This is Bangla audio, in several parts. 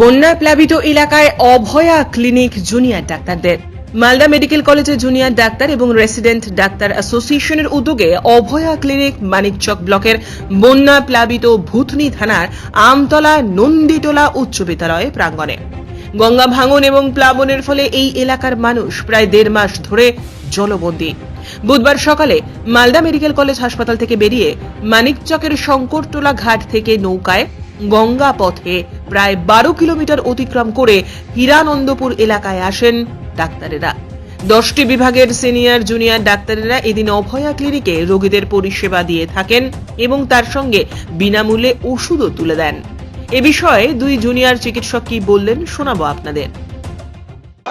বন্যায় প্লাবিত এলাকায় অভয়া ক্লিনিক জুনিয়র ডাক্তারদের। মালদা মেডিকেল কলেজের জুনিয়র ডাক্তার এবং রেসিডেন্ট ডাক্তার অ্যাসোসিয়েশনের উদ্যোগে অভয়া ক্লিনিক মানিকচক ব্লকের বন্যা প্লাবিত ভূতনি থানার আমতলা নন্দীটোলা উচ্চ বিদ্যালয় প্রাঙ্গণে। গঙ্গা ভাঙন এবং প্লাবনের ফলে এই এলাকার মানুষ প্রায় দেড় মাস ধরে জলবন্দী। বুধবার সকালে মালদা মেডিকেল কলেজ হাসপাতাল থেকে বেরিয়ে মানিকচকের শঙ্করটোলা ঘাট থেকে নৌকায় গঙ্গা পথে প্রায় বারো কিলোমিটার অতিক্রম করে হীরানন্দপুর এলাকায় আসেন ডাক্তারেরা। দশটি বিভাগের সিনিয়র জুনিয়র ডাক্তারেরা এদিন অভয়া ক্লিনিকে রোগীদের পরিষেবা দিয়ে থাকেন এবং তার সঙ্গে বিনামূল্যে ওষুধও তুলে দেন। এ বিষয়ে দুই জুনিয়র চিকিৎসক কি বললেন শোনাবো আপনাদের।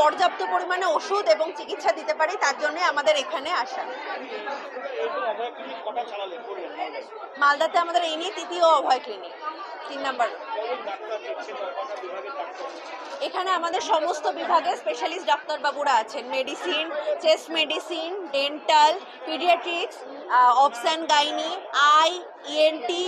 পর্যাপ্ত পরিমাণে ওষুধ এবং চিকিৎসা দিতে পারি, তার জন্য আমাদের এখানে আসা। মালদাতে আমাদের এই নিয়ে তৃতীয় অভয় ক্লিনিক তিন নাম্বার এখানে আমাদের সমস্ত বিভাগে স্পেশালিস্ট ডাক্তারবাবুরা আছেন। Medicine chest medicine dental paediatrics option gynae eye ENT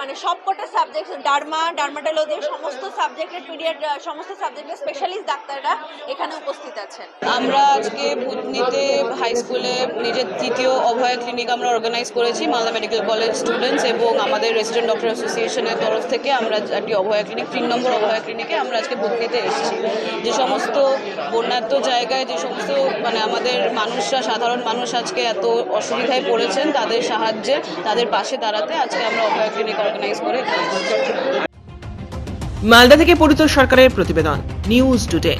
মানে সবকটা সাবজেক্ট ডার্মা ডার্মাটোলজি সমস্ত সাবজেক্টের পিডিয়াট সমস্ত সাবজেক্টের স্পেশালিস্ট ডাক্তাররা এখানে উপস্থিত আছেন। আমরা আজকে ভূতনিতে হাই স্কুলে নিজের তৃতীয় অভয়া ক্লিনিক আমরা অর্গানাইজ করেছি মালদা মেডিকেল কলেজ স্টুডেন্টস এবং আমাদের রেসিডেন্ট ডক্টর অ্যাসোসিয়েশনের তরফ থেকে আমরা একটি অভয়া ক্লিনিক তিন নম্বর অভয়া ক্লিনিকে আমরা আজকে ভূতনিতে এসেছি। যে সমস্ত বন্যাত্ম জায়গায় যে সমস্ত মানে আমাদের মানুষরা সাধারণ মানুষ আজকে এত অসুবিধায় পড়েছেন তাদের সাহায্যে তাদের পাশে দাঁড়াতে আজকে আমরা অভয়া ক্লিনিক অর্গানাইজ করে মালদা থেকে পরিতোষ সরকারের প্রতিবেদন নিউজ টুডে